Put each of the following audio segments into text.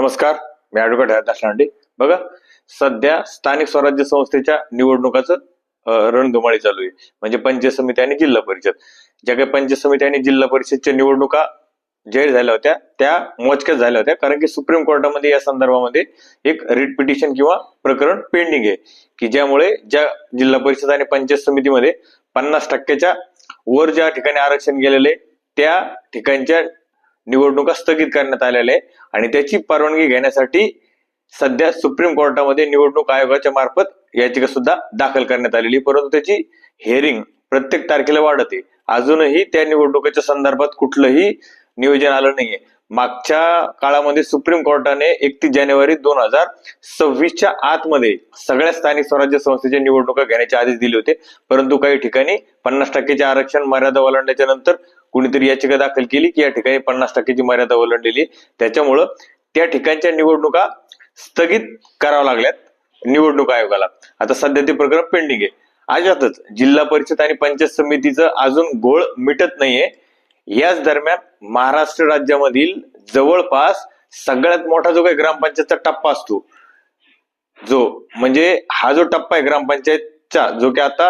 नमस्कार मी ऍडव्होकेट हरदास लांडे बघा सध्या स्थानिक स्वराज्य संस्थेच्या निवडणुकाचं रणधुमाळी चालू आहे. म्हणजे पंचायत समिती आणि जिल्हा परिषद. ज्या काही पंचायत समिती आणि जिल्हा परिषदच्या निवडणुका जाहीर झाल्या होत्या त्या मोजक्याच झाल्या होत्या. कारण की सुप्रीम कोर्टामध्ये या संदर्भामध्ये एक रिट पिटिशन किंवा प्रकरण पेंडिंग आहे. की ज्यामुळे ज्या जिल्हा परिषद आणि पंचायत समितीमध्ये पन्नास टक्क्याच्या वर ज्या ठिकाणी आरक्षण गेलेले त्या ठिकाणच्या निवडणुका स्थगित करण्यात आलेल्या आहे. आणि त्याची परवानगी घेण्यासाठी सध्या सुप्रीम कोर्टामध्ये निवडणूक आयोगाच्या मार्फत याचिका सुद्धा दाखल करण्यात आलेली परंतु त्याची हेअरिंग प्रत्येक तारखेला वाढते. अजूनही त्या निवडणुकीच्या संदर्भात कुठलंही नियोजन आलं नाहीये. मागच्या काळामध्ये सुप्रीम कोर्टाने एकतीस जानेवारी दोन हजार सव्वीसच्या आतमध्ये सगळ्या स्थानिक स्वराज्य संस्थेच्या निवडणुका घेण्याचे आदेश दिले होते. परंतु काही ठिकाणी पन्नास टक्क्याचे आरक्षण मर्यादा ओलांडल्याच्या नंतर कुणीतरी याचिका दाखल केली की या ठिकाणी पन्नास टक्क्याची मर्यादा ओलांडलेली त्याच्यामुळं त्या ठिकाणच्या निवडणुका स्थगित कराव्या लागल्यात निवडणूक आयोगाला. आता सध्या ते प्रकरण पेंडिंग आहे. अशातच जिल्हा परिषद आणि पंचायत समितीचं अजून घोळ मिटत नाहीये. याच दरम्यान महाराष्ट्र राज्यामधील जवळपास सगळ्यात मोठा जो काही ग्रामपंचायतचा टप्पा असतो जो म्हणजे हा जो टप्पा आहे ग्रामपंचायत चा जो की आता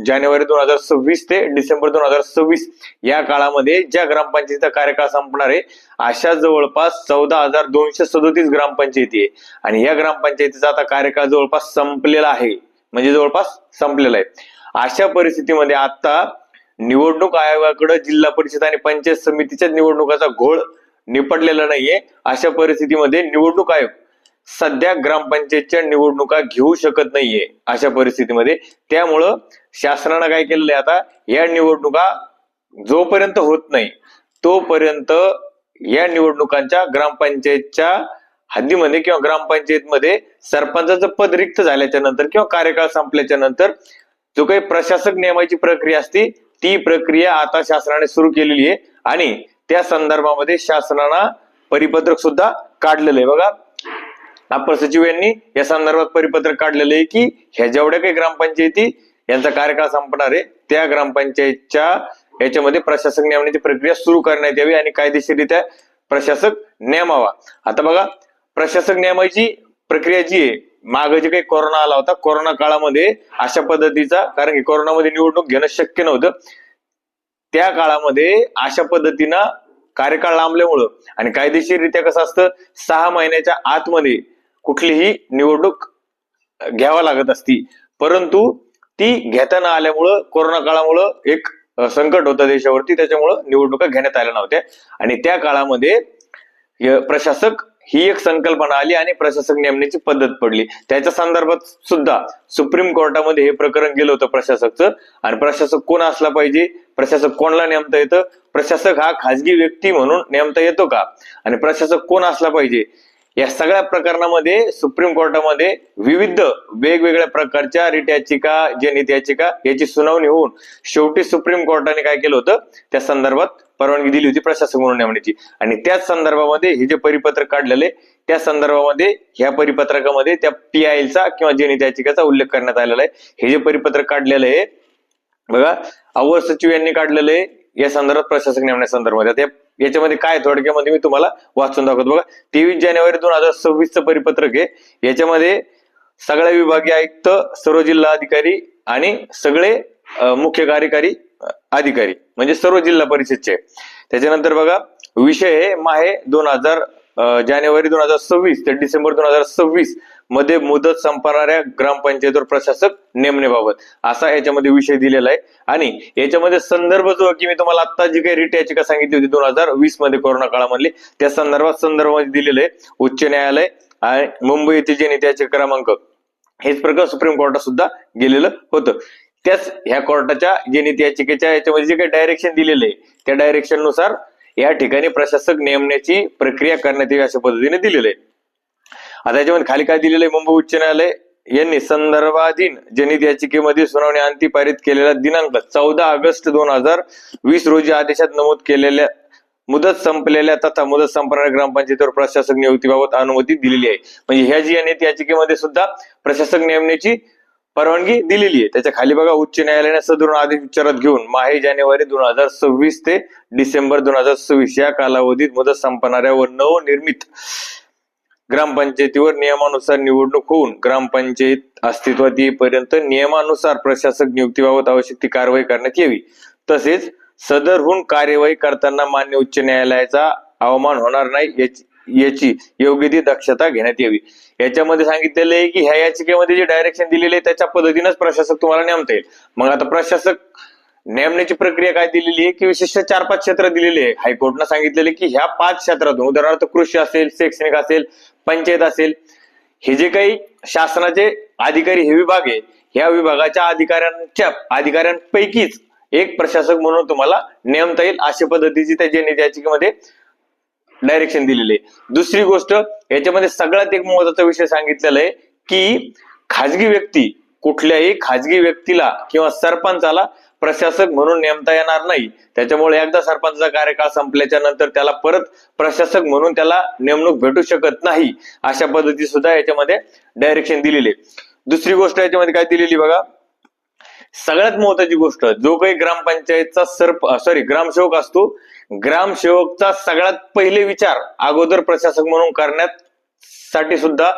जानेवारी दोन हजार सव्वीस ते डिसेंबर दोन हजार सव्वीस या काळामध्ये ज्या ग्रामपंचायतीचा कार्यकाळ संपणार आहे अशा जवळपास चौदा हजार दोनशे सदोतीस ग्रामपंचायती आहे. आणि या ग्रामपंचायतीचा आता कार्यकाळ जवळपास संपलेला आहे. म्हणजे जवळपास संपलेला आहे. अशा परिस्थितीमध्ये आता निवडणूक आयोगाकडे जिल्हा परिषद आणि पंचायत समितीच्या निवडणुकाचा घोळ निपटलेला नाहीये. अशा परिस्थितीमध्ये निवडणूक आयोग सध्या ग्रामपंचायतच्या निवडणुका घेऊ शकत नाहीये अशा परिस्थितीमध्ये. त्यामुळं शासनानं काय केलेलं आहे आता या निवडणुका जोपर्यंत होत नाही तोपर्यंत या निवडणुकांच्या ग्रामपंचायतच्या हद्दीमध्ये किंवा ग्रामपंचायतमध्ये सरपंचाचं पद रिक्त झाल्याच्यानंतर किंवा कार्यकाळ संपल्याच्या नंतर जो काही प्रशासक नियमाची प्रक्रिया असते ती प्रक्रिया आता शासनाने सुरू केलेली आहे आणि त्या संदर्भामध्ये शासनानं परिपत्रक सुद्धा काढलेलं आहे. बघा अप्पर सचिव यांनी या संदर्भात परिपत्रक काढलेलं आहे की ह्या जेवढ्या काही ग्रामपंचायती यांचा कार्यकाळ संपणार आहे त्या ग्रामपंचायतच्या याच्यामध्ये प्रशासक नेमण्याची प्रक्रिया सुरू करण्यात यावी आणि कायदेशीररित्या प्रशासक नेमावा. आता बघा प्रशासक नेमायची प्रक्रिया जी आहे मागे जे काही कोरोना आला होता कोरोना काळामध्ये अशा पद्धतीचा कारण की कोरोनामध्ये निवडणूक घेणं शक्य नव्हतं त्या काळामध्ये अशा पद्धतीनं कार्यकाळ लांबल्यामुळं आणि कायदेशीररित्या कसं असतं सहा महिन्याच्या आतमध्ये कुठलीही निवडणूक घ्यावा लागत असती. परंतु ती घेता न आल्यामुळं कोरोना काळामुळं एक संकट होतं देशावरती. त्याच्यामुळं निवडणुका घेण्यात आल्या नव्हत्या. आणि त्या काळामध्ये प्रशासक ही एक संकल्पना आली आणि प्रशासक नेमण्याची पद्धत पडली. त्याच्या संदर्भात सुद्धा सुप्रीम कोर्टामध्ये हे प्रकरण गेलं होतं प्रशासकचं. आणि प्रशासक कोण असला पाहिजे? प्रशासक कोणाला नेमता येतं? प्रशासक हा खाजगी व्यक्ती म्हणून नेमता येतो का? आणि प्रशासक कोण असला पाहिजे? या सगळ्या प्रकरणामध्ये सुप्रीम कोर्टामध्ये विविध वेगवेगळ्या प्रकारच्या रिट याचिका जनहित याचिका याची सुनावणी होऊन शेवटी सुप्रीम कोर्टाने काय केलं होतं? त्या संदर्भात परवानगी दिली होती प्रशासक म्हणून नेमण्याची. आणि त्याच संदर्भामध्ये हे जे परिपत्रक काढलेले त्या संदर्भामध्ये ह्या परिपत्रकामध्ये त्या पीआयएलचा किंवा जनहित याचिकाचा उल्लेख करण्यात आलेला आहे. हे जे परिपत्रक काढलेलं आहे बघा अवर सचिव यांनी काढलेलं आहे या संदर्भात प्रशासक नेमण्या संदर्भात या- याच्यामध्ये काय थोडक्यामध्ये मी तुम्हाला वाचून दाखवतो. बघा तेवीस जानेवारी दोन हजार सव्वीसचं परिपत्रक आहे. याच्यामध्ये सगळ्या विभागीय आयुक्त सर्व जिल्हा अधिकारी आणि सगळे मुख्य कार्यकारी अधिकारी म्हणजे सर्व जिल्हा परिषदचे त्याच्यानंतर बघा विषय हे माहे दोन हजार जानेवारी दोन हजार सव्वीस ते डिसेंबर दोन हजार सव्वीस मध्ये मुदत संपणाऱ्या ग्रामपंचायतीवर प्रशासक नेमण्याबाबत असा याच्यामध्ये विषय दिलेला आहे. आणि याच्यामध्ये संदर्भ जो की मी तुम्हाला आता जी काही रिट याचिका सांगितली होती दोन हजार वीसमध्ये कोरोना काळामधली त्या संदर्भात संदर्भामध्ये दिलेलं आहे. उच्च न्यायालय आणि मुंबई येथील जे याचिका क्रमांक हेच प्रकार सुप्रीम कोर्टात सुद्धा गेलेलं होतं. त्याच ह्या कोर्टाच्या जे नीती याचिकेच्या याच्यामध्ये जे काही डायरेक्शन दिलेलं आहे त्या डायरेक्शननुसार या ठिकाणी प्रशासक नेमण्याची प्रक्रिया करण्यात येईल अशा पद्धतीने दिलेलं आहे. आता याच्यामध्ये खाली काय दिलेलं आहे? मुंबई उच्च न्यायालय यांनी संदर्भाधीन जनित याचिकेमध्ये सुनावणी अंती पारित केलेला दिनांक चौदा ऑगस्ट दोन हजार वीस रोजी आदेशात नमूद केलेल्या मुदत संपलेल्या तथा मुदत संपणाऱ्या ग्रामपंचायतीवर प्रशासक नियुक्तीबाबत अनुमती दिलेली आहे. म्हणजे ह्या जी जनहित याचिकेमध्ये सुद्धा प्रशासक नेमण्याची परवानगी दिलेली आहे. त्याच्याखाली बघा उच्च न्यायालयाने सदरून आदेश विचारात घेऊन माहे जानेवारी दोन हजार सव्वीस ते डिसेंबर दोन हजार सव्वीस या कालावधीत मुदत संपणाऱ्या व नवनिर्मित ग्रामपंचायतीवर नियमानुसार निवडणूक होऊन ग्रामपंचायत अस्तित्वात येईपर्यंत नियमानुसार प्रशासक नियुक्तीबाबत आवश्यक ती कारवाई करण्यात यावी. तसेच सदरहून कार्यवाही करताना मान्य उच्च न्यायालयाचा अवमान होणार नाही याची याची योग्य ती दक्षता घेण्यात यावी. याच्यामध्ये सांगितलेलं आहे की ह्या याचिकेमध्ये जे डायरेक्शन दिलेले आहे त्याच्या पद्धतीनेच प्रशासक तुम्हाला नेमता येईल. मग आता प्रशासक नेमण्याची प्रक्रिया काय दिलेली आहे? की विशिष्ट चार पाच क्षेत्र दिलेले आहे. हायकोर्टनं सांगितलेले की ह्या पाच क्षेत्रातून उदाहरणार्थ कृषी असेल शैक्षणिक असेल पंचायत असेल हे जे काही शासनाचे अधिकारी हे विभाग आहे ह्या विभागाच्या अधिकाऱ्यांच्या अधिकाऱ्यांपैकीच एक प्रशासक म्हणून तुम्हाला नेमता येईल अशा पद्धतीची त्या जनहित याचिकेमध्ये डायरेक्शन दिलेले दुसरी गोष्ट याच्यामध्ये सगळ्यात एक महत्त्वाचा विषय सांगितलेला आहे की खाजगी व्यक्ती कुठल्याही खाजगी व्यक्तीला किंवा सरपंचाला प्रशासक म्हणून नेमता येणार नाही. त्याच्यामुळे एकदा सरपंचा कार्यकाळ संपल्याच्या नंतर त्याला परत प्रशासक म्हणून त्याला नेमणूक भेटू शकत नाही अशा पद्धती सुद्धा याच्यामध्ये डायरेक्शन दिलेले दुसरी गोष्ट याच्यामध्ये काय दिलेली बघा. सगळ्यात महत्वाची गोष्ट जो काही ग्रामपंचायतचा सरप सॉरी ग्रामसेवक असतो ग्रामसेवकचा सगळ्यात पहिले विचार अगोदर प्रशासक म्हणून करण्यात साठी सुद्धा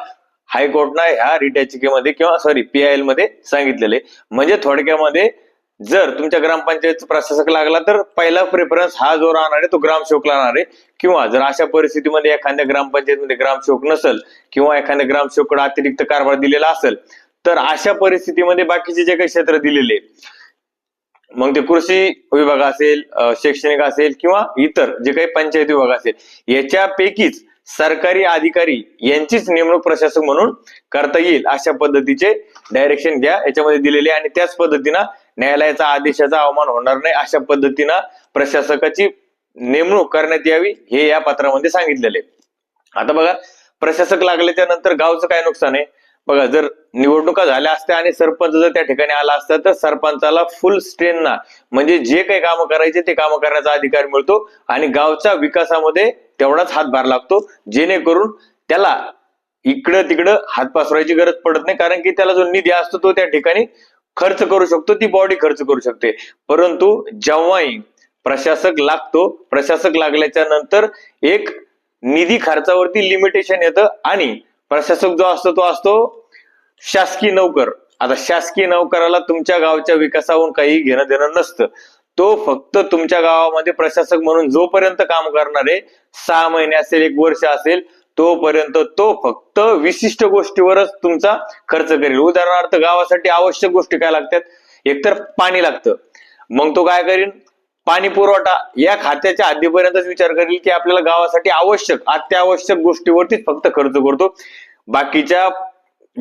हायकोर्टनं ह्या रिट याचिकेमध्ये किंवा सॉरी पीआयएलमध्ये सांगितलेले म्हणजे थोडक्यामध्ये जर तुमच्या ग्रामपंचायत प्रशासक लागला तर पहिला प्रेफरन्स हा जो राहणार आहे तो ग्रामसेवकला राहणार आहे. किंवा जर अशा परिस्थितीमध्ये एखाद्या ग्रामपंचायतीमध्ये ग्रामसेवक नसेल किंवा एखाद्या ग्रामसेवकडे अतिरिक्त कारभार दिलेला असेल तर अशा परिस्थितीमध्ये बाकीचे जे काही क्षेत्र दिलेले मग ते कृषी विभाग असेल शैक्षणिक असेल किंवा इतर जे काही पंचायत विभाग असेल याच्यापैकीच सरकारी अधिकारी यांचीच नेमणूक प्रशासक म्हणून करता येईल अशा पद्धतीचे डायरेक्शन घ्या याच्यामध्ये दिलेले आहे. आणि त्याच पद्धतीनं न्यायालयाचा आदेशाचा अवमान होणार नाही अशा पद्धतीनं प्रशासकाची नेमणूक करण्यात यावी हे या पत्रामध्ये सांगितलेले. आता बघा प्रशासक लागल्याच्या नंतर गावचं काय नुकसान आहे? बघा जर निवडणुका झाल्या असत्या आणि सरपंच जर त्या ठिकाणी आला असता तर सरपंचाला फुल स्ट्रेनना म्हणजे जे काही कामं करायचे ते कामं करण्याचा अधिकार मिळतो आणि गावच्या विकासामध्ये तेवढाच हातभार लागतो जेणेकरून त्याला इकडं तिकडं हात पसरायची गरज पडत नाही कारण की त्याला जो निधी असतो तो त्या ठिकाणी खर्च करू शकतो ती बॉडी खर्च करू शकते. परंतु जेव्हाही प्रशासक लागतो प्रशासक लागल्याच्या नंतर एक निधी खर्चावरती लिमिटेशन येतं आणि प्रशासक जो असतो तो असतो शासकीय नौकर. आता शासकीय नौकराला तुमच्या गावच्या विकासावरून काही घेणं देणं नसतं. तो फक्त तुमच्या गावामध्ये प्रशासक म्हणून जोपर्यंत काम करणार आहे सहा महिने असेल एक वर्ष असेल तोपर्यंत तो फक्त विशिष्ट गोष्टीवरच तुमचा खर्च करेल. उदाहरणार्थ गावासाठी आवश्यक गोष्टी काय लागतात? एकतर पाणी लागतं. मग तो काय करीन? पाणी पुरवठा. या खात्याच्या हद्दीपर्यंतच विचार करेल की आपल्याला गावासाठी आवश्यक अत्यावश्यक गोष्टीवरतीच फक्त खर्च करतो. बाकीच्या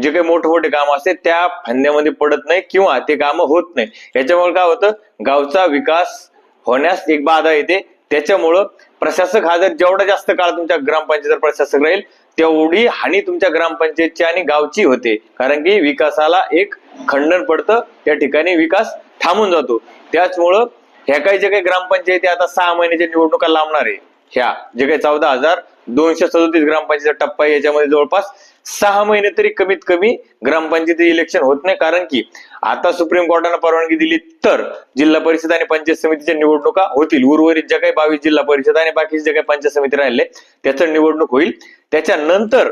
जे काही मोठे मोठे काम असते त्या फांद्यामध्ये पडत नाही किंवा ते काम होत नाही. याच्यामुळे काय होतं? गावचा विकास होण्यास एक बाधा येते. त्याच्यामुळं प्रशासक हा जर जेवढा जास्त काळ तुमच्या ग्रामपंचायत प्रशासक राहील तेवढी हानी तुमच्या ग्रामपंचायतची आणि गावची होते. कारण की विकासाला एक खंडन पडतं त्या ठिकाणी विकास थांबून जातो. त्याचमुळं ह्या काही जे काही ग्रामपंचायती आता सहा महिन्याच्या निवडणुका लांबणार आहे ह्या जे काही चौदा हजार दोनशे सदोतीस ग्रामपंचायतीचा टप्पा आहे. याच्यामध्ये जवळपास सहा महिने तरी कमीत कमी ग्रामपंचायती इलेक्शन होत नाही. कारण की आता सुप्रीम कोर्टानं परवानगी दिली तर जिल्हा परिषद आणि पंचायत समितीच्या निवडणुका होतील. उर्वरित ज्या काही बावीस जिल्हा परिषद आणि बाकीचे जे काही पंचायत समिती राहिले त्याचं निवडणूक होईल. त्याच्यानंतर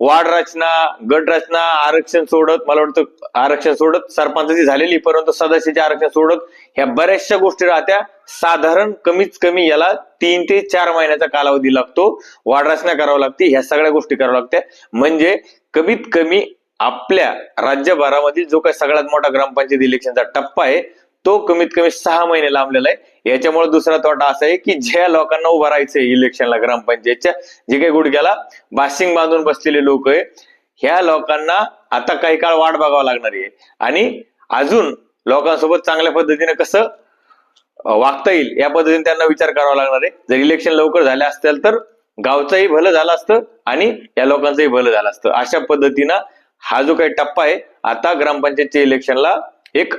वार्ड रचना गट रचना आरक्षण सोडत मला वाटतं आरक्षण सोडत सरपंचाची झालेली परंतु सदस्याचे आरक्षण सोडत ह्या बऱ्याचशा गोष्टी राहत्या. साधारण कमीत कमी याला तीन ते चार महिन्याचा कालावधी लागतो. वार्ड रचना करावं लागते ह्या सगळ्या गोष्टी कराव्या लागत्या. म्हणजे कमीत कमी आपल्या राज्यभरामधील जो काही सगळ्यात मोठा ग्रामपंचायत इलेक्शनचा टप्पा आहे तो कमीत कमी सहा महिने लांबलेला आहे. याच्यामुळे दुसरा तोटा असा आहे की ज्या लोकांना उभं राहायचंय इलेक्शनला ग्रामपंचायतच्या जे काही गुडघ्याला बाशिंग बांधून बसलेले लोक आहे ह्या लोकांना आता काही काळ वाट बघावं लागणार आहे. आणि अजून लोकांसोबत चांगल्या पद्धतीने कसं वागता येईल या पद्धतीने त्यांना विचार करावा लागणार आहे. जर इलेक्शन लवकर झाले असतील तर गावचंही भलं झालं असतं आणि या लोकांचंही भलं झालं असतं. अशा पद्धतीनं हा जो काही टप्पा आहे आता ग्रामपंचायतच्या इलेक्शनला एक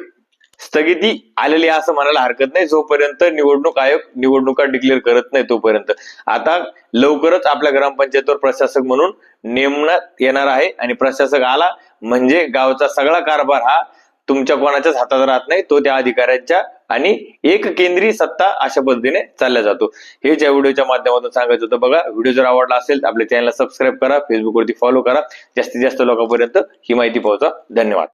स्थगिती आलेली असं म्हणायला हरकत नाही. जोपर्यंत निवडणूक आयोग निवडणुका डिक्लेअर करत नाही तोपर्यंत. आता लवकरच आपल्या ग्रामपंचायतीवर प्रशासक म्हणून नेमण्यात येणार आहे आणि प्रशासक आला म्हणजे गावचा सगळा कारभार हा तुमच्या कोणाच्याच हातात राहत नाही. तो त्या अधिकाऱ्यांच्या आणि एक केंद्रीय सत्ता अशा पद्धतीने चालला जातो. हे ज्या व्हिडिओच्या माध्यमातून सांगायचं होतं बघा. व्हिडिओ जर आवडला असेल तर आपल्या चॅनलला सबस्क्राईब करा फेसबुकवरती फॉलो करा. जास्तीत जास्त लोकांपर्यंत ही माहिती पोहोचा. धन्यवाद.